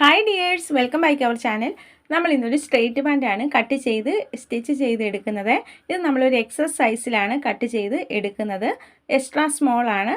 Hi dears welcome back our channel നമ്മൾ ഇന്നൊരു straight പാന്റാണ് കട്ട് ചെയ്ത് സ്റ്റിച്ച് ചെയ്ത് എടുക്കുന്നത്. ഇത് നമ്മളൊരു എക്സസ് സൈസിലാണ് കട്ട് ചെയ്ത് എടുക്കുന്നത്. എക്സ്ട്രാ സ്മോൾ ആണ്.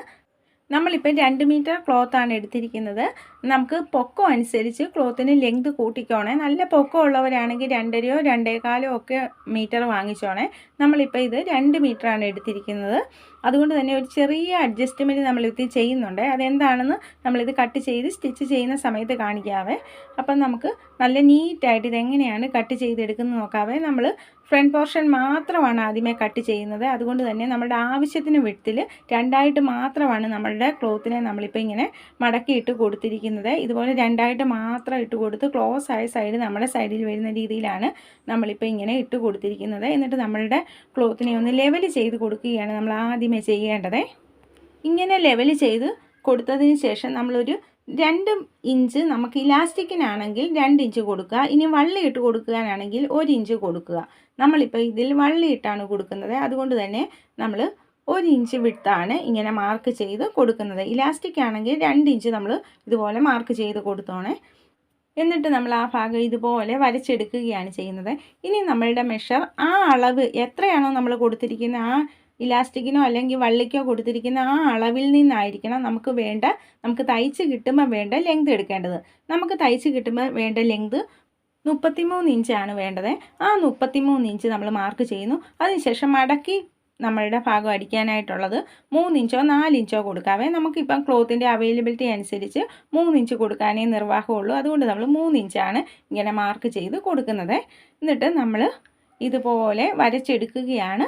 നമ്മളിപ്പോൾ രണ്ട് മീറ്റർ ക്ലോത്ത് ആണ് എടുത്തിരിക്കുന്നത്. നമുക്ക് പൊക്കം അനുസരിച്ച് ക്ലോത്തിന് ലെങ്ത് കൂട്ടിക്കോണേ. നല്ല പൊക്കം ഉള്ളവരാണെങ്കിൽ രണ്ടരയോ രണ്ടേകാലോ ഒക്കെ മീറ്റർ വാങ്ങിച്ചോണേ. നമ്മളിപ്പോൾ ഇത് രണ്ട് മീറ്ററാണ് എടുത്തിരിക്കുന്നത്. അതുകൊണ്ട് തന്നെ ഒരു ചെറിയ അഡ്ജസ്റ്റ്മെന്റ് നമ്മളിത് ചെയ്യുന്നുണ്ട്. അതെന്താണെന്ന് നമ്മളിത് കട്ട് ചെയ്ത് സ്റ്റിച്ച് ചെയ്യുന്ന സമയത്ത് കാണിക്കാവേ. അപ്പം നമുക്ക് നല്ല നീറ്റായിട്ട് ഇതെങ്ങനെയാണ് കട്ട് ചെയ്തെടുക്കുന്നത് നോക്കാവേ. നമ്മൾ ഫ്രണ്ട് പോർഷൻ മാത്രമാണ് ആദ്യമേ കട്ട് ചെയ്യുന്നത്. അതുകൊണ്ട് തന്നെ നമ്മുടെ ആവശ്യത്തിന് വിട്ടിൽ രണ്ടായിട്ട് മാത്രമാണ് നമ്മളുടെ ക്ലോത്തിനെ നമ്മളിപ്പോൾ ഇങ്ങനെ മടക്കിയിട്ട് കൊടുത്തിരിക്കുന്നത്. ഇതുപോലെ രണ്ടായിട്ട് മാത്രം ഇട്ട് കൊടുത്ത് ക്ലോസ് ആയ സൈഡ് നമ്മുടെ സൈഡിൽ വരുന്ന രീതിയിലാണ് നമ്മളിപ്പോൾ ഇങ്ങനെ ഇട്ട് കൊടുത്തിരിക്കുന്നത്. എന്നിട്ട് നമ്മളുടെ ക്ലോത്തിനെ ഒന്ന് ലെവൽ ചെയ്ത് കൊടുക്കുകയാണ് നമ്മൾ ആദ്യമേ ചെയ്യേണ്ടത്. ഇങ്ങനെ ലെവൽ ചെയ്ത് കൊടുത്തതിന് ശേഷം നമ്മളൊരു രണ്ട് ഇഞ്ച് നമുക്ക് ഇലാസ്റ്റിക്കിനാണെങ്കിൽ രണ്ട് ഇഞ്ച് കൊടുക്കുക. ഇനി വള്ളി ഇട്ട് കൊടുക്കാനാണെങ്കിൽ ഒരു ഇഞ്ച് കൊടുക്കുക. നമ്മളിപ്പോൾ ഇതിൽ വള്ളി ഇട്ടാണ് കൊടുക്കുന്നത്. അതുകൊണ്ട് തന്നെ നമ്മൾ ഒരു ഇഞ്ച് വിട്ടാണ് ഇങ്ങനെ മാർക്ക് ചെയ്ത് കൊടുക്കുന്നത്. ഇലാസ്റ്റിക് ആണെങ്കിൽ രണ്ട് ഇഞ്ച് നമ്മൾ ഇതുപോലെ മാർക്ക് ചെയ്ത് കൊടുത്തോണേ. എന്നിട്ട് നമ്മൾ ആ ഭാഗം ഇതുപോലെ വരച്ചെടുക്കുകയാണ് ചെയ്യുന്നത്. ഇനി നമ്മളുടെ മെഷർ ആ അളവ് എത്രയാണോ നമ്മൾ കൊടുത്തിരിക്കുന്ന ആ ഇലാസ്റ്റിക്കിനോ അല്ലെങ്കിൽ വള്ളിക്കോ കൊടുത്തിരിക്കുന്ന ആ അളവിൽ നിന്നായിരിക്കണം നമുക്ക് വേണ്ട നമുക്ക് തയ്ച്ച് കിട്ടുമ്പോൾ വേണ്ട ലെങ്ത് എടുക്കേണ്ടത്. നമുക്ക് തയ്ച്ച് കിട്ടുമ്പോൾ വേണ്ട ലെങ്ത് മുപ്പത്തിമൂന്ന് ഇഞ്ചാണ് വേണ്ടത്. ആ മുപ്പത്തിമൂന്ന് ഇഞ്ച് നമ്മൾ മാർക്ക് ചെയ്യുന്നു. അതിനുശേഷം മടക്കി നമ്മളുടെ ഭാഗം അടിക്കാനായിട്ടുള്ളത് മൂന്ന് ഇഞ്ചോ നാല് ഇഞ്ചോ കൊടുക്കാവേ നമുക്കിപ്പം ക്ലോത്തിന്റെ അവൈലബിലിറ്റി അനുസരിച്ച് മൂന്ന് ഇഞ്ച് കൊടുക്കാനേ നിർവാഹമുള്ളൂ. അതുകൊണ്ട് നമ്മൾ മൂന്ന് ഇഞ്ചാണ് ഇങ്ങനെ മാർക്ക് ചെയ്ത് കൊടുക്കുന്നത്. എന്നിട്ട് നമ്മൾ ഇതുപോലെ വരച്ചെടുക്കുകയാണ്.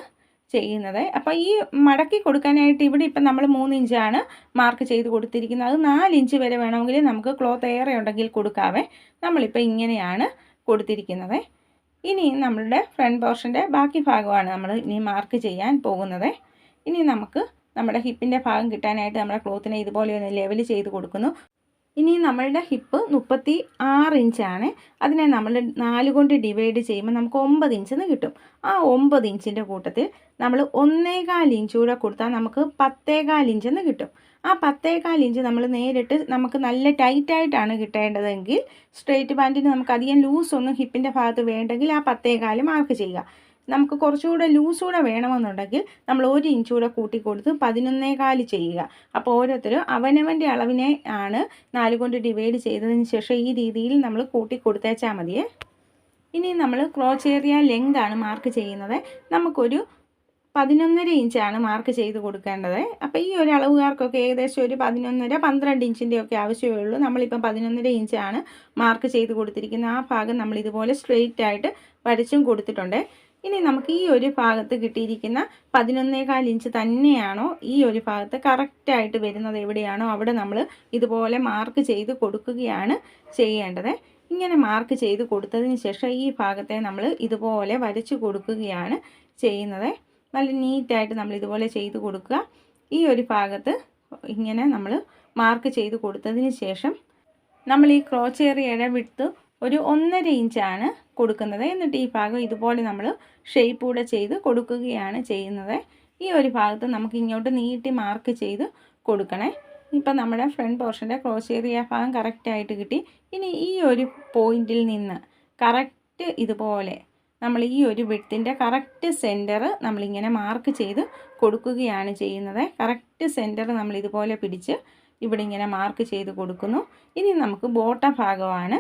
ചെയ്യുന്നത്. അപ്പോൾ ഈ മടക്കി കൊടുക്കാനായിട്ട് ഇവിടെ ഇപ്പം നമ്മൾ മൂന്ന് ഇഞ്ചാണ് മാർക്ക് ചെയ്ത് കൊടുത്തിരിക്കുന്നത്. അത് നാല് ഇഞ്ച് വരെ വേണമെങ്കിൽ നമുക്ക് ക്ലോത്ത് ഏറെ ഉണ്ടെങ്കിൽ കൊടുക്കാവേ. നമ്മളിപ്പോൾ ഇങ്ങനെയാണ് കൊടുത്തിരിക്കുന്നത്. ഇനി നമ്മളുടെ ഫ്രണ്ട് പോർഷന്റെ ബാക്കി ഭാഗമാണ് നമ്മൾ ഇനി മാർക്ക് ചെയ്യാൻ പോകുന്നത്. ഇനി നമുക്ക് നമ്മുടെ ഹിപ്പിന്റെ ഭാഗം കിട്ടാനായിട്ട് നമ്മുടെ ക്ലോത്തിനെ ഇതുപോലെ ഒന്ന് ലെവൽ ചെയ്ത് കൊടുക്കുന്നു. ഇനി നമ്മളുടെ ഹിപ്പ് മുപ്പത്തി ആറ് ഇഞ്ചാണ്. അതിനെ നമ്മൾ നാല് കൊണ്ട് ഡിവൈഡ് ചെയ്യുമ്പോൾ നമുക്ക് ഒമ്പത് ഇഞ്ചെന്ന് കിട്ടും. ആ ഒമ്പത് ഇഞ്ചിന്റെ കൂട്ടത്തിൽ നമ്മൾ ഒന്നേകാൽ ഇഞ്ച് കൂടെ കൊടുത്താൽ നമുക്ക് പത്തേകാൽ ഇഞ്ചെന്ന് കിട്ടും. ആ പത്തേകാൽ ഇഞ്ച് നമ്മൾ നേരിട്ട് നമുക്ക് നല്ല ടൈറ്റായിട്ടാണ് കിട്ടേണ്ടതെങ്കിൽ സ്ട്രെയിറ്റ് പാന്റിന് നമുക്ക് അധികം ലൂസ് ഒന്നും ഹിപ്പിന്റെ ഭാഗത്ത് വേണ്ടെങ്കിൽ ആ പത്തേകാൽ മാർക്ക് ചെയ്യുക. നമുക്ക് കുറച്ചുകൂടെ ലൂസൂടെ വേണമെന്നുണ്ടെങ്കിൽ നമ്മൾ ഒരു ഇഞ്ച് കൂടെ കൂട്ടി കൊടുത്ത് പതിനൊന്നേകാൽ ചെയ്യുക. അപ്പോൾ ഓരോരുത്തരും അവനവന്റെ അളവിനെ ആണ് നാല് കൊണ്ട് ഡിവൈഡ് ചെയ്തതിന് ശേഷം ഈ രീതിയിൽ നമ്മൾ കൂട്ടി കൊടുത്തേച്ചാൽ മതിയേ. ഇനി നമ്മൾ ക്രോച്ച് ഏരിയ ലെങ്ത് ആണ് മാർക്ക് ചെയ്യുന്നത്. നമുക്കൊരു പതിനൊന്നര ഇഞ്ചാണ് മാർക്ക് ചെയ്ത് കൊടുക്കേണ്ടത്. അപ്പോൾ ഈ ഒരു അളവുകാർക്കൊക്കെ ഏകദേശം ഒരു പതിനൊന്നര പന്ത്രണ്ട് ഇഞ്ചിന്റെ ഒക്കെ ആവശ്യമേ ഉള്ളൂ. നമ്മളിപ്പം പതിനൊന്നര ഇഞ്ചാണ് മാർക്ക് ചെയ്ത് കൊടുത്തിരിക്കുന്നത് ആ ഭാഗം നമ്മൾ ഇതുപോലെ സ്ട്രെയിറ്റ് ആയിട്ട് വരച്ചും കൊടുത്തിട്ടുണ്ട്. ഇനി നമുക്ക് ഈ ഒരു ഭാഗത്ത് കിട്ടിയിരിക്കുന്ന പതിനൊന്നേകാൽ ഇഞ്ച് തന്നെയാണോ ഈ ഒരു ഭാഗത്ത് കറക്റ്റായിട്ട് വരുന്നത് എവിടെയാണോ അവിടെ നമ്മൾ ഇതുപോലെ മാർക്ക് ചെയ്ത് കൊടുക്കുകയാണ് ചെയ്യേണ്ടത്. ഇങ്ങനെ മാർക്ക് ചെയ്ത് കൊടുത്തതിന് ശേഷം ഈ ഭാഗത്തെ നമ്മൾ ഇതുപോലെ വരച്ച് കൊടുക്കുകയാണ് ചെയ്യുന്നത്. നല്ല നീറ്റായിട്ട് നമ്മൾ ഇതുപോലെ ചെയ്ത് കൊടുക്കുക. ഈ ഒരു ഭാഗത്ത് ഇങ്ങനെ നമ്മൾ മാർക്ക് ചെയ്ത് കൊടുത്തതിന് ശേഷം നമ്മൾ ഈ ക്രോച്ച് ഏറിയയുടെ വിട്ട് ഒരു ഒന്നര ഇഞ്ചാണ് കൊടുക്കുന്നത്. എന്നിട്ട് ഈ ഭാഗം ഇതുപോലെ നമ്മൾ ഷേപ്പ് കൂടെ ചെയ്ത് കൊടുക്കുകയാണ് ചെയ്യുന്നത്. ഈ ഒരു ഭാഗത്ത് നമുക്ക് ഇങ്ങോട്ട് നീട്ടി മാർക്ക് ചെയ്ത് കൊടുക്കണേ. ഇപ്പം നമ്മുടെ ഫ്രണ്ട് പോർഷന്റെ ക്രോസ് ഏരിയ ഭാഗം കറക്റ്റായിട്ട് കിട്ടി. ഇനി ഈ ഒരു പോയിന്റിൽ നിന്ന് കറക്റ്റ് ഇതുപോലെ നമ്മൾ ഈ ഒരു വിട്ടിന്റെ കറക്റ്റ് സെന്റർ നമ്മളിങ്ങനെ മാർക്ക് ചെയ്ത് കൊടുക്കുകയാണ് ചെയ്യുന്നത്. കറക്റ്റ് സെന്റർ നമ്മൾ ഇതുപോലെ പിടിച്ച് ഇവിടെ ഇങ്ങനെ മാർക്ക് ചെയ്ത് കൊടുക്കുന്നു. ഇനി നമുക്ക് ബോട്ട ഭാഗമാണ്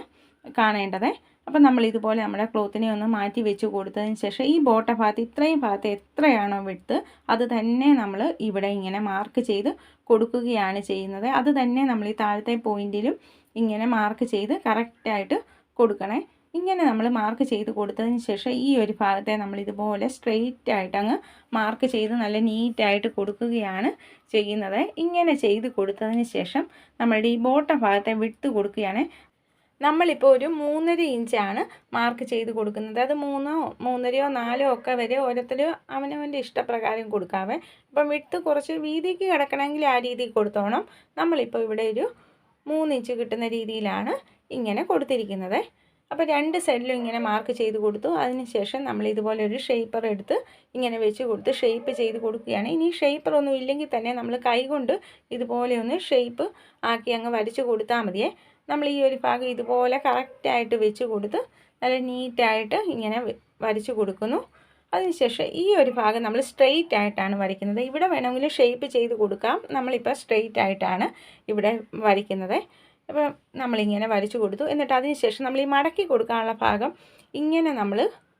കാണേണ്ടത്. അപ്പം നമ്മൾ ഇതുപോലെ നമ്മുടെ ക്ലോത്തിനെ ഒന്ന് മാറ്റി വെച്ച് കൊടുത്തതിന് ശേഷം ഈ ബോട്ട ഭാഗത്ത് ഇത്രയും ഭാഗത്ത് എത്രയാണോ വിട്ട് അത് തന്നെ നമ്മൾ ഇവിടെ ഇങ്ങനെ മാർക്ക് ചെയ്ത് കൊടുക്കുകയാണ് ചെയ്യുന്നത്. അത് തന്നെ നമ്മൾ ഈ താഴത്തെ പോയിന്റിലും ഇങ്ങനെ മാർക്ക് ചെയ്ത് കറക്റ്റായിട്ട് കൊടുക്കണേ. ഇങ്ങനെ നമ്മൾ മാർക്ക് ചെയ്ത് കൊടുത്തതിന് ശേഷം ഈ ഒരു ഭാഗത്തെ നമ്മൾ ഇതുപോലെ സ്ട്രെയിറ്റ് ആയിട്ട് അങ്ങ് മാർക്ക് ചെയ്ത് നല്ല നീറ്റായിട്ട് കൊടുക്കുകയാണ് ചെയ്യുന്നത്. ഇങ്ങനെ ചെയ്ത് കൊടുത്തതിന് ശേഷം നമ്മളുടെ ഈ ബോട്ടം ഭാഗത്തെ വിട്ട് കൊടുക്കുകയാണ്. നമ്മളിപ്പോൾ ഒരു മൂന്നര ഇഞ്ചാണ് മാർക്ക് ചെയ്ത് കൊടുക്കുന്നത്. അത് മൂന്നോ മൂന്നരയോ നാലോ ഒക്കെ വരെ ഓരോരുത്തർ അവനവന്റെ ഇഷ്ടപ്രകാരം കൊടുക്കാവേ. അപ്പം വിട്ട് കുറച്ച് വീതിക്ക് കിടക്കണമെങ്കിൽ ആ രീതിയിൽ കൊടുത്തോണം. നമ്മളിപ്പോൾ ഇവിടെ ഒരു മൂന്നിഞ്ച് കിട്ടുന്ന രീതിയിലാണ് ഇങ്ങനെ കൊടുത്തിരിക്കുന്നത്. അപ്പോൾ രണ്ട് സെല്ലും ഇങ്ങനെ മാർക്ക് ചെയ്ത് കൊടുത്തു. അതിനുശേഷം നമ്മൾ ഇതുപോലെ ഒരു ഷേപ്പർ എടുത്ത് ഇങ്ങനെ വെച്ച് കൊടുത്ത് ഷേപ്പ് ചെയ്ത് കൊടുക്കുകയാണ്. ഇനി ഷേപ്പർ ഒന്നും ഇല്ലെങ്കിൽ തന്നെ നമ്മൾ കൈകൊണ്ട് ഇതുപോലെ ഒന്ന് ഷേപ്പ് ആക്കി അങ്ങ് വരച്ച് കൊടുത്താൽ മതിയേ. നമ്മൾ ഈ ഒരു ഭാഗം ഇതുപോലെ കറക്റ്റായിട്ട് വെച്ച് കൊടുത്ത് നല്ല നീറ്റായിട്ട് ഇങ്ങനെ വരച്ച് കൊടുക്കുന്നു. അതിനുശേഷം ഈ ഒരു ഭാഗം നമ്മൾ സ്ട്രെയിറ്റ് ആയിട്ടാണ് വരയ്ക്കുന്നത്. ഇവിടെ വേണമെങ്കിൽ ഷേപ്പ് ചെയ്ത് കൊടുക്കാം. നമ്മളിപ്പോൾ സ്ട്രെയിറ്റ് ആയിട്ടാണ് ഇവിടെ വരയ്ക്കുന്നത്. അപ്പോൾ നമ്മളിങ്ങനെ വരച്ചു കൊടുത്തു. എന്നിട്ട് അതിന് ശേഷം നമ്മൾ ഈ മടക്കി കൊടുക്കാനുള്ള ഭാഗം ഇങ്ങനെ നമ്മൾ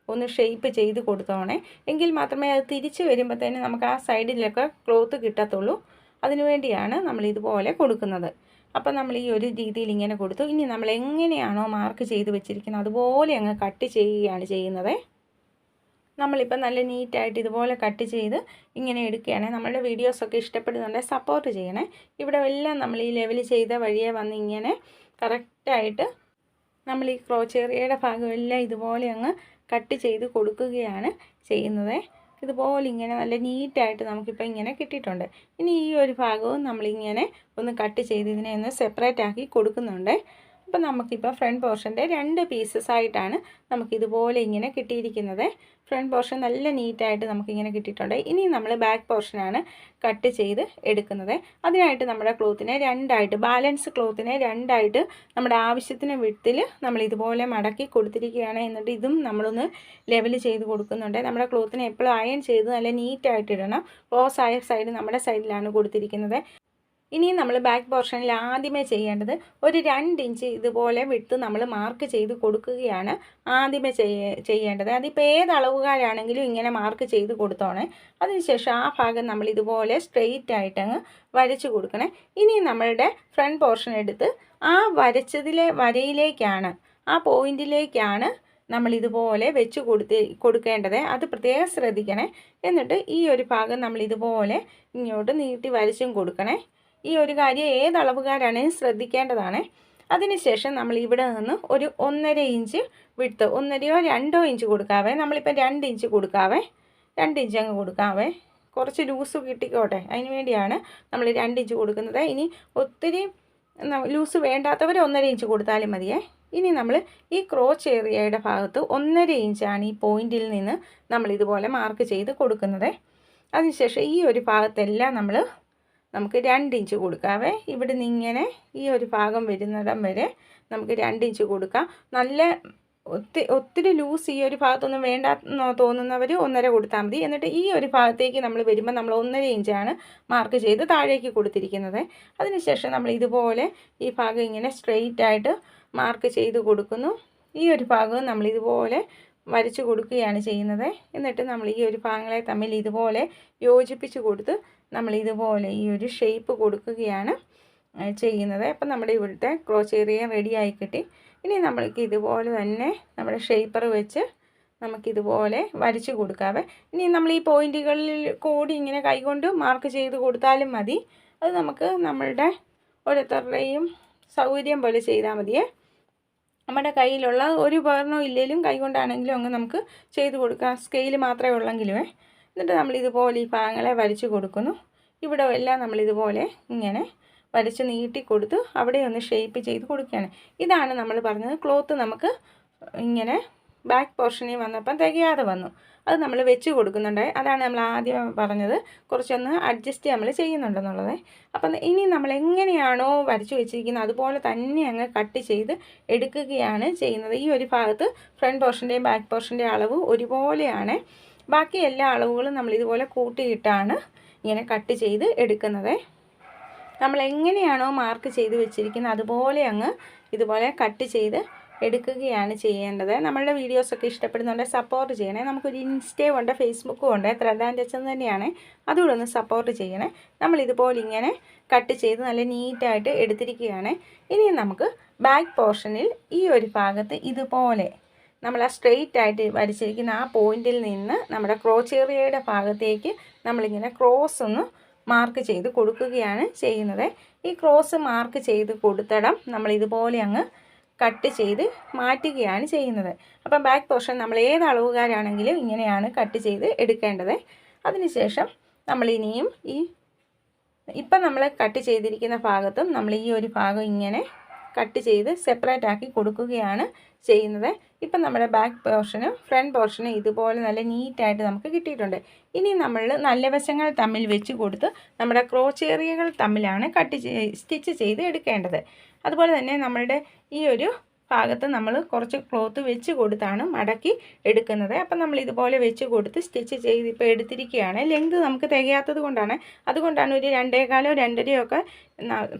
ഒന്ന് ഷെയ്പ്പ് ചെയ്ത് കൊടുത്തോണേ. എങ്കിൽ മാത്രമേ അത് തിരിച്ച് തന്നെ നമുക്ക് ആ സൈഡിലൊക്കെ ക്ലോത്ത് കിട്ടത്തുള്ളൂ. അതിനുവേണ്ടിയാണ് നമ്മൾ ഇതുപോലെ കൊടുക്കുന്നത്. അപ്പം നമ്മൾ ഈ ഒരു രീതിയിൽ ഇങ്ങനെ കൊടുത്തു. ഇനി നമ്മൾ എങ്ങനെയാണോ മാർക്ക് ചെയ്ത് വെച്ചിരിക്കുന്നത് അതുപോലെ അങ്ങ് കട്ട് ചെയ്യുകയാണ് ചെയ്യുന്നത്. നമ്മളിപ്പോൾ നല്ല നീറ്റായിട്ട് ഇതുപോലെ കട്ട് ചെയ്ത് ഇങ്ങനെ എടുക്കുകയാണെ. നമ്മളുടെ വീഡിയോസൊക്കെ ഇഷ്ടപ്പെടുന്നുണ്ടെങ്കിൽ സപ്പോർട്ട് ചെയ്യണേ. ഇവിടെ എല്ലാം നമ്മൾ ഈ ലെവൽ ചെയ്ത വഴിയെ വന്ന് ഇങ്ങനെ കറക്റ്റായിട്ട് നമ്മൾ ഈ ക്രോച്ചേറിയയുടെ ഭാഗമെല്ലാം ഇതുപോലെ അങ്ങ് കട്ട് ചെയ്ത് കൊടുക്കുകയാണ് ചെയ്യുന്നത്. ഇതുപോലെ ഇങ്ങനെ നല്ല നീറ്റായിട്ട് നമുക്കിപ്പോൾ ഇങ്ങനെ കിട്ടിയിട്ടുണ്ട്. ഇനി ഈ ഒരു ഭാഗവും നമ്മളിങ്ങനെ ഒന്ന് കട്ട് ചെയ്ത് ഇതിനെ ഒന്ന് സെപ്പറേറ്റ് ആക്കി കൊടുക്കുന്നുണ്ട്. അപ്പോൾ നമുക്കിപ്പോൾ ഫ്രണ്ട് പോർഷന്റെ രണ്ട് പീസസ് ആയിട്ടാണ് നമുക്കിതുപോലെ ഇങ്ങനെ കിട്ടിയിരിക്കുന്നത്. ഫ്രണ്ട് പോർഷൻ നല്ല നീറ്റായിട്ട് നമുക്കിങ്ങനെ കിട്ടിയിട്ടുണ്ട്. ഇനി നമ്മൾ ബാക്ക് പോർഷനാണ് കട്ട് ചെയ്ത് എടുക്കുന്നത്. അതിനായിട്ട് നമ്മുടെ ക്ലോത്തിനെ രണ്ടായിട്ട് ബാലൻസ് ക്ലോത്തിനെ രണ്ടായിട്ട് നമ്മുടെ ആവശ്യത്തിന് വിട്ടിൽ നമ്മൾ ഇതുപോലെ മടക്കി കൊടുത്തിരിക്കുകയാണ് എന്നിട്ട് ഇതും നമ്മളൊന്ന് ലെവൽ ചെയ്ത് കൊടുക്കുന്നുണ്ട്. നമ്മുടെ ക്ലോത്തിനെ എപ്പോഴും അയൺ ചെയ്ത് നല്ല നീറ്റായിട്ട് ഇടണം. ക്ലോസ് ആയ സൈഡ് നമ്മുടെ സൈഡിലാണ് കൊടുത്തിരിക്കുന്നത്. ഇനി നമ്മൾ ബാക്ക് പോർഷനിൽ ആദ്യമേ ചെയ്യേണ്ടത് ഒരു രണ്ട് ഇഞ്ച് ഇതുപോലെ വിട്ട് നമ്മൾ മാർക്ക് ചെയ്ത് കൊടുക്കുകയാണ് ആദ്യമേ ചെയ്യേണ്ടത്. അതിപ്പോൾ ഏത് അളവുകാരാണെങ്കിലും ഇങ്ങനെ മാർക്ക് ചെയ്ത് കൊടുത്തോണേ. അതിനുശേഷം ആ ഭാഗം നമ്മൾ ഇതുപോലെ സ്ട്രെയിറ്റ് ആയിട്ടങ്ങ് വരച്ച് കൊടുക്കണേ. ഇനി നമ്മളുടെ ഫ്രണ്ട് പോർഷൻ എടുത്ത് ആ വരച്ചതിലെ വരയിലേക്കാണ് ആ പോയിന്റിലേക്കാണ് നമ്മൾ ഇതുപോലെ വെച്ച് കൊടുത്ത് കൊടുക്കേണ്ടത്. അത് പ്രത്യേകം ശ്രദ്ധിക്കണേ. എന്നിട്ട് ഈ ഒരു ഭാഗം നമ്മൾ ഇതുപോലെ ഇങ്ങോട്ട് നീട്ടി വരച്ചും കൊടുക്കണേ. ഈ ഒരു കാര്യം ഏത് അളവുകാരാണെങ്കിലും ശ്രദ്ധിക്കേണ്ടതാണ്? അതിനുശേഷം നമ്മൾ ഇവിടെ നിന്ന് ഒരു ഒന്നര ഇഞ്ച് വിട്ട് ഒന്നരയോ രണ്ടോ ഇഞ്ച് കൊടുക്കാവേ. നമ്മളിപ്പോൾ രണ്ട് ഇഞ്ച് കൊടുക്കാവേ. രണ്ട് ഇഞ്ച് അങ്ങ് കൊടുക്കാവേ. കുറച്ച് ലൂസ് കിട്ടിക്കോട്ടെ. അതിന് വേണ്ടിയാണ് നമ്മൾ രണ്ട് ഇഞ്ച് കൊടുക്കുന്നത്. ഇനി ഒത്തിരി ലൂസ് വേണ്ടാത്തവർ ഒന്നര ഇഞ്ച് കൊടുത്താലും മതിയേ. ഇനി നമ്മൾ ഈ ക്രോച്ച് ഏരിയയുടെ ഭാഗത്ത് ഒന്നര ഇഞ്ചാണ് ഈ പോയിന്റിൽ നിന്ന് നമ്മൾ ഇതുപോലെ മാർക്ക് ചെയ്ത് കൊടുക്കുന്നത്. അതിനുശേഷം ഈ ഒരു ഭാഗത്തെല്ലാം നമ്മൾ നമുക്ക് രണ്ട് ഇഞ്ച് കൊടുക്കാവേ. ഇവിടെ നിന്ന് ഇങ്ങനെ ഈ ഒരു ഭാഗം വരുന്നിടം വരെ നമുക്ക് രണ്ട് ഇഞ്ച് കൊടുക്കാം. നല്ല ഒത്തിരി ഒത്തിരി ലൂസ് ഈ ഒരു ഭാഗത്തൊന്നും വേണ്ട തോന്നുന്നവർ ഒന്നര കൊടുത്താൽ മതി. എന്നിട്ട് ഈ ഒരു ഭാഗത്തേക്ക് നമ്മൾ വരുമ്പോൾ നമ്മൾ ഒന്നര ഇഞ്ചാണ് മാർക്ക് ചെയ്ത് താഴേക്ക് കൊടുത്തിരിക്കുന്നത്. അതിനുശേഷം നമ്മൾ ഇതുപോലെ ഈ ഭാഗം ഇങ്ങനെ സ്ട്രെയിറ്റ് ആയിട്ട് മാർക്ക് ചെയ്ത് കൊടുക്കുന്നു. ഈ ഒരു ഭാഗവും നമ്മൾ ഇതുപോലെ വരച്ച് കൊടുക്കുകയാണ് ചെയ്യുന്നത്. എന്നിട്ട് നമ്മൾ ഈ ഒരു ഭാഗങ്ങളെ തമ്മിൽ ഇതുപോലെ യോജിപ്പിച്ച് കൊടുത്ത് നമ്മൾ ഇതുപോലെ ഈ ഒരു ഷേപ്പ് കൊടുക്കുകയാണ് ചെയ്യുന്നത്. അപ്പം നമ്മുടെ ഇവിടുത്തെ ക്രോച്ചേറിയ റെഡി ആയി കിട്ടി. ഇനി നമ്മൾക്ക് ഇതുപോലെ തന്നെ നമ്മുടെ ഷേപ്പർ വെച്ച് നമുക്കിതുപോലെ വരച്ച് കൊടുക്കാവേ. ഇനി നമ്മൾ ഈ പോയിന്റുകളിൽ കൂടി ഇങ്ങനെ കൈകൊണ്ട് മാർക്ക് ചെയ്ത് കൊടുത്താലും മതി. അത് നമുക്ക് നമ്മളുടെ ഓരോരുത്തരുടെയും സൗകര്യം പോലെ ചെയ്താൽ മതിയേ. നമ്മുടെ കയ്യിലുള്ള ഒരു ഉപകരണവും ഇല്ലെങ്കിലും കൈകൊണ്ടാണെങ്കിലും അങ്ങ് നമുക്ക് ചെയ്ത് കൊടുക്കാം. സ്കെയിൽ മാത്രമേ ഉള്ളെങ്കിലുമേ. എന്നിട്ട് നമ്മൾ ഇതുപോലെ ഈ ഭാഗങ്ങളെ വരച്ച് കൊടുക്കുന്നു. ഇവിടെ എല്ലാം നമ്മൾ ഇതുപോലെ ഇങ്ങനെ വരച്ച് നീട്ടി കൊടുത്ത്. അവിടെ ഒന്ന് ഷേപ്പ് ചെയ്ത് കൊടുക്കുകയാണ്. ഇതാണ് നമ്മൾ പറഞ്ഞത് ക്ലോത്ത് നമുക്ക് ഇങ്ങനെ ബാക്ക് പോർഷനിൽ വന്നപ്പം തികയാതെ വന്നു. അത് നമ്മൾ വെച്ച് കൊടുക്കുന്നുണ്ട്. അതാണ് നമ്മൾ ആദ്യം പറഞ്ഞത്. കുറച്ചൊന്ന് അഡ്ജസ്റ്റ് നമ്മൾ ചെയ്യുന്നുണ്ടെന്നുള്ളത്. അപ്പം ഇനി നമ്മൾ എങ്ങനെയാണോ വരച്ച് വെച്ചിരിക്കുന്നത് അതുപോലെ തന്നെ അങ്ങ് കട്ട് ചെയ്ത് എടുക്കുകയാണ് ചെയ്യുന്നത്. ഈ ഒരു ഭാഗത്ത് ഫ്രണ്ട് പോർഷന്റെയും ബാക്ക് പോർഷന്റെയും അളവ് ഒരുപോലെയാണ്. ബാക്കി എല്ലാ അളവുകളും നമ്മൾ ഇതുപോലെ കൂട്ടിയിട്ടാണ് ഇങ്ങനെ കട്ട് ചെയ്ത് എടുക്കുന്നത്. നമ്മൾ എങ്ങനെയാണോ മാർക്ക് ചെയ്ത് വെച്ചിരിക്കുന്നത് അതുപോലെ അങ്ങ് ഇതുപോലെ കട്ട് ചെയ്ത് എടുക്കുകയാണ് ചെയ്യേണ്ടത്. നമ്മളുടെ വീഡിയോസൊക്കെ ഇഷ്ടപ്പെടുന്നുണ്ട് സപ്പോർട്ട് ചെയ്യണേ. നമുക്കൊരു ഇൻസ്റ്റയും ഉണ്ട് ഫേസ്ബുക്കും ഉണ്ട് ത്രെഡ് ആൻഡ് തന്നെയാണ്. അതുകൂടെ ഒന്ന് സപ്പോർട്ട് ചെയ്യണേ. നമ്മൾ ഇതുപോലെ ഇങ്ങനെ കട്ട് ചെയ്ത് നല്ല നീറ്റായിട്ട് എടുത്തിരിക്കുകയാണ്. ഇനി നമുക്ക് ബാക്ക് പോർഷനിൽ ഈ ഒരു ഭാഗത്ത് ഇതുപോലെ നമ്മൾ ആ സ്ട്രെയിറ്റ് ആയിട്ട് വരച്ചിരിക്കുന്ന ആ പോയിന്റിൽ നിന്ന് നമ്മുടെ ക്രോച്ചേറിയയുടെ ഭാഗത്തേക്ക് നമ്മളിങ്ങനെ ക്രോസ് ഒന്ന് മാർക്ക് ചെയ്ത് കൊടുക്കുകയാണ് ചെയ്യുന്നത്. ഈ ക്രോസ് മാർക്ക് ചെയ്ത് കൊടുത്തടം നമ്മൾ ഇതുപോലെ അങ്ങ് കട്ട് ചെയ്ത് മാറ്റുകയാണ് ചെയ്യുന്നത്. അപ്പം ബാക്ക് പോർഷൻ നമ്മൾ ഏത് അളവുകാരാണെങ്കിലും ഇങ്ങനെയാണ് കട്ട് ചെയ്ത് എടുക്കേണ്ടത്. അതിനുശേഷം നമ്മൾ ഇനിയും ഈ ഇപ്പം നമ്മൾ കട്ട് ചെയ്തിരിക്കുന്ന ഭാഗത്തും നമ്മൾ ഈ ഒരു ഭാഗം ഇങ്ങനെ കട്ട് ചെയ്ത് സെപ്പറേറ്റ് ആക്കി കൊടുക്കുകയാണ് ചെയ്യുന്നത്. ഇപ്പം നമ്മുടെ ബാക്ക് പോർഷനും ഫ്രണ്ട് പോർഷനും ഇതുപോലെ നല്ല നീറ്റായിട്ട് നമുക്ക് കിട്ടിയിട്ടുണ്ട്. ഇനി നമ്മൾ നല്ല വശങ്ങൾ തമ്മിൽ വെച്ച് കൊടുത്ത് നമ്മുടെ ക്രോച്ചേറിയകൾ തമ്മിലാണ് കട്ട് സ്റ്റിച്ച് ചെയ്ത് എടുക്കേണ്ടത്. അതുപോലെ തന്നെ നമ്മളുടെ ഈ ഒരു ഭാഗത്ത് നമ്മൾ കുറച്ച് ക്ലോത്ത് വെച്ച് കൊടുത്താണ് മടക്കി എടുക്കുന്നത്. അപ്പം നമ്മൾ ഇതുപോലെ വെച്ച് കൊടുത്ത് സ്റ്റിച്ച് ചെയ്ത് ഇപ്പോൾ എടുത്തിരിക്കുകയാണ്. ലെങ്ത് നമുക്ക് തികയാത്തത് കൊണ്ടാണ്. അതുകൊണ്ടാണ് ഒരു രണ്ടേകാലോ രണ്ടരയോ ഒക്കെ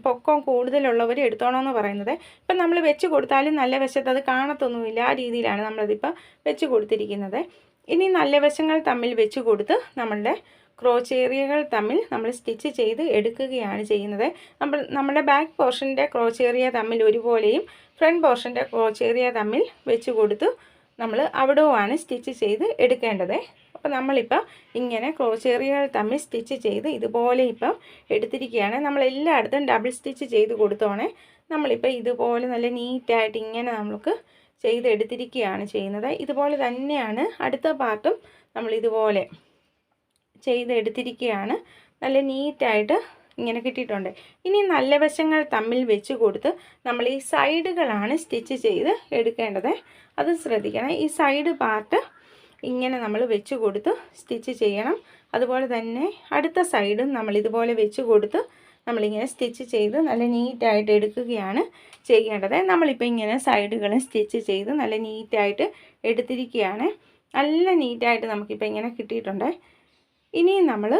പൊക്കം കൂടുതലുള്ളവർ എടുത്തോണമെന്ന് പറയുന്നത്. ഇപ്പം നമ്മൾ വെച്ച് കൊടുത്താലും നല്ല വശത്ത് അത് കാണത്തൊന്നുമില്ല. ആ രീതിയിലാണ് നമ്മളതിപ്പോൾ വെച്ച് കൊടുത്തിരിക്കുന്നത്. ഇനി നല്ല വശങ്ങൾ തമ്മിൽ വെച്ച് കൊടുത്ത് നമ്മളുടെ ക്രോച്ച് ഏരിയകൾ തമ്മിൽ നമ്മൾ സ്റ്റിച്ച് ചെയ്ത് എടുക്കുകയാണ് ചെയ്യുന്നത്. നമ്മൾ നമ്മുടെ ബാക്ക് പോർഷന്റെ ക്രോച്ച് ഏരിയ തമ്മിൽ ഒരുപോലെയും ഫ്രണ്ട് പോർഷന്റെ ചെറിയ തമ്മിൽ വെച്ച് കൊടുത്തു നമ്മൾ അവിടവുമാണ് സ്റ്റിച്ച് ചെയ്ത് എടുക്കേണ്ടത്. അപ്പോൾ നമ്മളിപ്പോൾ ഇങ്ങനെ ക്രോച്ച് ഏരിയകൾ തമ്മിൽ സ്റ്റിച്ച് ചെയ്ത് ഇതുപോലെ ഇപ്പം എടുത്തിരിക്കുകയാണ്. നമ്മൾ എല്ലായിടത്തും ഡബിൾ സ്റ്റിച്ച് ചെയ്ത് കൊടുത്തോണേ. നമ്മളിപ്പോൾ ഇതുപോലെ നല്ല നീറ്റായിട്ട് ഇങ്ങനെ നമുക്ക് ചെയ്തെടുത്തിരിക്കുകയാണ് ചെയ്യുന്നത്. ഇതുപോലെ തന്നെയാണ് അടുത്ത പാർട്ടും നമ്മൾ ഇതുപോലെ ചെയ്തെടുത്തിരിക്കുകയാണ് നല്ല നീറ്റായിട്ട് ഇങ്ങനെ കിട്ടിയിട്ടുണ്ട്. ഇനി നല്ല വശങ്ങൾ തമ്മിൽ വെച്ച് കൊടുത്ത് നമ്മൾ ഈ സൈഡുകളാണ് സ്റ്റിച്ച് ചെയ്ത് എടുക്കേണ്ടത്. അത് ശ്രദ്ധിക്കണം. ഈ സൈഡ് പാർട്ട് ഇങ്ങനെ നമ്മൾ വെച്ച് കൊടുത്ത് സ്റ്റിച്ച് ചെയ്യണം. അതുപോലെ തന്നെ അടുത്ത സൈഡും നമ്മൾ ഇതുപോലെ വെച്ച് കൊടുത്ത് നമ്മളിങ്ങനെ സ്റ്റിച്ച് ചെയ്ത് നല്ല നീറ്റായിട്ട് എടുക്കുകയാണ് ചെയ്യേണ്ടത്. നമ്മളിപ്പോൾ ഇങ്ങനെ സൈഡുകളും സ്റ്റിച്ച് ചെയ്ത് നല്ല നീറ്റായിട്ട് എടുത്തിരിക്കുകയാണ്. നല്ല നീറ്റായിട്ട് നമുക്കിപ്പോൾ ഇങ്ങനെ കിട്ടിയിട്ടുണ്ട്. ഇനിയും നമ്മൾ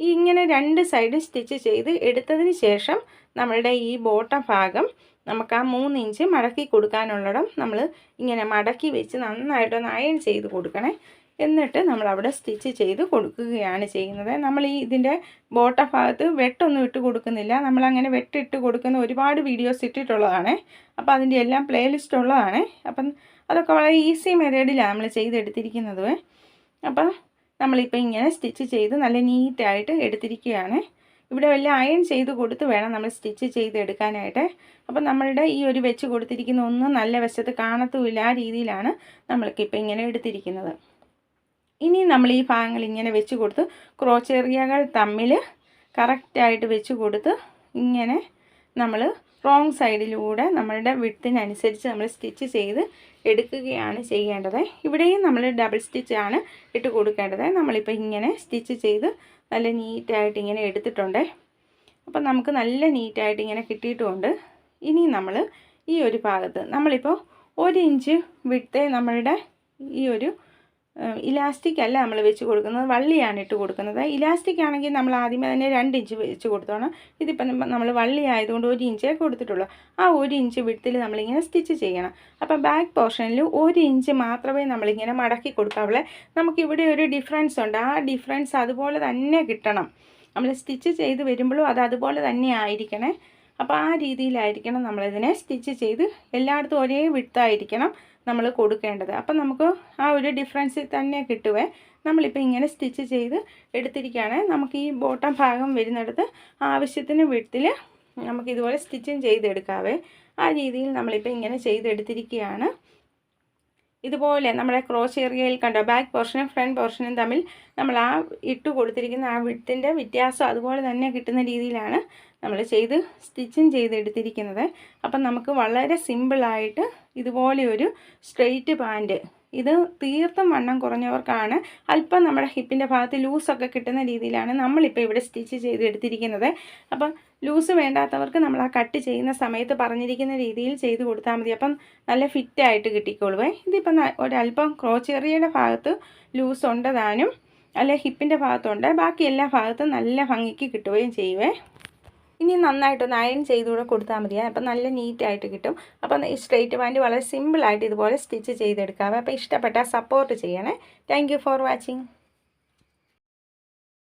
ഇങ്ങനെ രണ്ട് സൈഡ് സ്റ്റിച്ച് ചെയ്ത് എടുത്തതിന് ശേഷം നമ്മളുടെ ഈ ബോട്ടം ഭാഗം നമുക്ക് ആ മൂന്ന് ഇഞ്ച് മടക്കി കൊടുക്കാനുള്ളിടം നമ്മൾ ഇങ്ങനെ മടക്കി വെച്ച് നന്നായിട്ടൊന്ന് അയൺ ചെയ്ത് കൊടുക്കണേ. എന്നിട്ട് നമ്മൾ അവിടെ സ്റ്റിച്ച് ചെയ്ത് കൊടുക്കുകയാണ് ചെയ്യുന്നത്. നമ്മൾ ഈ ഇതിന്റെ ബോട്ട ഭാഗത്ത് വെട്ടൊന്നും ഇട്ട് കൊടുക്കുന്നില്ല. നമ്മളങ്ങനെ വെട്ടിട്ട് കൊടുക്കുന്ന ഒരുപാട് വീഡിയോസ് ഇട്ടിട്ടുള്ളതാണ്. അപ്പോൾ അതിന്റെ എല്ലാം പ്ലേലിസ്റ്റ് ഉള്ളതാണ്. അപ്പം അതൊക്കെ വളരെ ഈസി മെത്തേഡിലാണ് നമ്മൾ ചെയ്തെടുത്തിരിക്കുന്നത്. അപ്പം നമ്മളിപ്പോൾ ഇങ്ങനെ സ്റ്റിച്ച് ചെയ്ത് നല്ല നീറ്റായിട്ട് എടുത്തിരിക്കുകയാണ്. ഇവിടെ വല്ല അയൺ ചെയ്ത് കൊടുത്ത് വേണം നമ്മൾ സ്റ്റിച്ച് ചെയ്ത് എടുക്കാനായിട്ട്. അപ്പോൾ നമ്മളുടെ ഈ ഒരു വെച്ച് കൊടുത്തിരിക്കുന്ന ഒന്നും നല്ല വശത്ത് കാണത്തുമില്ല ആ രീതിയിലാണ് നമ്മൾക്കിപ്പോൾ ഇങ്ങനെ എടുത്തിരിക്കുന്നത്. ഇനി നമ്മൾ ഈ ഭാഗങ്ങൾ ഇങ്ങനെ വെച്ച് കൊടുത്ത് ക്രോച്ചേറിയകൾ തമ്മിൽ കറക്റ്റായിട്ട് വെച്ച് കൊടുത്ത് ഇങ്ങനെ നമ്മൾ റോങ് സൈഡിലൂടെ നമ്മളുടെ വിട്ടിനനുസരിച്ച് നമ്മൾ സ്റ്റിച്ച് ചെയ്ത് എടുക്കുകയാണ് ചെയ്യേണ്ടത്. ഇവിടെയും നമ്മൾ ഡബിൾ സ്റ്റിച്ചാണ് ഇട്ട് കൊടുക്കേണ്ടത്. നമ്മളിപ്പോൾ ഇങ്ങനെ സ്റ്റിച്ച് ചെയ്ത് നല്ല നീറ്റായിട്ട് ഇങ്ങനെ എടുത്തിട്ടുണ്ട്. അപ്പം നമുക്ക് നല്ല നീറ്റായിട്ട് ഇങ്ങനെ കിട്ടിയിട്ടുമുണ്ട് ഇനി നമ്മൾ ഈ ഒരു ഭാഗത്ത് നമ്മളിപ്പോൾ ഒരു ഇഞ്ച് വിട്ട് നമ്മളുടെ ഈ ഒരു ഇലാസ്റ്റിക് അല്ല നമ്മൾ വെച്ച് കൊടുക്കുന്നത്. വള്ളിയാണ് ഇട്ട് കൊടുക്കുന്നത്. ഇലാസ്റ്റിക് ആണെങ്കിൽ നമ്മൾ ആദ്യമേ തന്നെ രണ്ട് ഇഞ്ച് വെച്ച് കൊടുത്തോണം. ഇതിപ്പം നമ്മൾ വള്ളി ആയതുകൊണ്ട് ഒരു ഇഞ്ചേ കൊടുത്തിട്ടുള്ളൂ. ആ ഒരു ഇഞ്ച് വിടത്തിൽ നമ്മളിങ്ങനെ സ്റ്റിച്ച് ചെയ്യണം. അപ്പം ബാക്ക് പോർഷനിൽ ഒരു ഇഞ്ച് മാത്രമേ നമ്മളിങ്ങനെ മടക്കി കൊടുക്കാവുള്ളൂ നമുക്കിവിടെ ഒരു ഡിഫറൻസ് ഉണ്ട്. ആ ഡിഫറൻസ് അതുപോലെ തന്നെ കിട്ടണം. നമ്മൾ സ്റ്റിച്ച് ചെയ്ത് വരുമ്പോഴും അത് അതുപോലെ തന്നെ ആയിരിക്കണേ. അപ്പോൾ ആ രീതിയിലായിരിക്കണം നമ്മളിതിനെ സ്റ്റിച്ച് ചെയ്ത് എല്ലായിടത്തും ഒരേ വിട്ടായിരിക്കണം. നമ്മൾ കൊടുക്കേണ്ടത്. അപ്പം നമുക്ക് ആ ഒരു ഡിഫറൻസിൽ തന്നെ കിട്ടുവേ. നമ്മളിപ്പോൾ ഇങ്ങനെ സ്റ്റിച്ച് ചെയ്ത് എടുത്തിരിക്കുകയാണ്. നമുക്ക് ഈ ബോട്ടം ഭാഗം വരുന്നിടത്ത് ആവശ്യത്തിന് വിട്ടിൽ നമുക്കിതുപോലെ സ്റ്റിച്ചിങ് ചെയ്തെടുക്കാവേ. ആ രീതിയിൽ നമ്മളിപ്പോൾ ഇങ്ങനെ ചെയ്തെടുത്തിരിക്കുകയാണ്. ഇതുപോലെ നമ്മുടെ ക്രോസ് ഏരിയയിൽ കണ്ടോ ബാക്ക് പോർഷനും ഫ്രണ്ട് പോർഷനും തമ്മിൽ നമ്മൾ ആ ഇട്ട് കൊടുത്തിരിക്കുന്ന ആ വിട്ടിന്റെ വ്യത്യാസം അതുപോലെ തന്നെ കിട്ടുന്ന രീതിയിലാണ് നമ്മൾ ചെയ്ത് സ്റ്റിച്ചിങ് ചെയ്തെടുത്തിരിക്കുന്നത്. അപ്പം നമുക്ക് വളരെ സിമ്പിളായിട്ട് ഇതുപോലെ ഒരു സ്ട്രെയിറ്റ് പാന്റ് ഇത് തീർത്തും വണ്ണം കുറഞ്ഞവർക്കാണ്. അല്പം നമ്മുടെ ഹിപ്പിന്റെ ഭാഗത്ത് ലൂസൊക്കെ കിട്ടുന്ന രീതിയിലാണ് നമ്മളിപ്പോൾ ഇവിടെ സ്റ്റിച്ച് ചെയ്ത് എടുത്തിരിക്കുന്നത്. അപ്പം ലൂസ് വേണ്ടാത്തവർക്ക് നമ്മൾ ആ കട്ട് ചെയ്യുന്ന സമയത്ത് പറഞ്ഞിരിക്കുന്ന രീതിയിൽ ചെയ്ത് കൊടുത്താൽ മതി. അപ്പം നല്ല ഫിറ്റായിട്ട് കിട്ടിക്കോളുവേ. ഇതിപ്പം ഒരല്പം ക്രോച്ചെറിയുടെ ഭാഗത്ത് ലൂസ് ഉണ്ടതാനും അല്ലെ ഹിപ്പിന്റെ ഭാഗത്തുണ്ട്. ബാക്കി എല്ലാ ഭാഗത്തും നല്ല ഭംഗിക്ക് കിട്ടുകയും ചെയ്യുവേ. ഇനി നന്നായിട്ടൊന്ന് അയൺ ചെയ്തുകൂടെ കൊടുത്താൽ മതി. അപ്പം നല്ല നീറ്റായിട്ട് കിട്ടും. അപ്പം ഈ സ്ട്രെയിറ്റ് പാന്റ് വളരെ സിമ്പിളായിട്ട് ഇതുപോലെ സ്റ്റിച്ച് ചെയ്തെടുക്കാവേ. അപ്പോൾ ഇഷ്ടപ്പെട്ടാൽ സപ്പോർട്ട് ചെയ്യണേ. Thank for watching.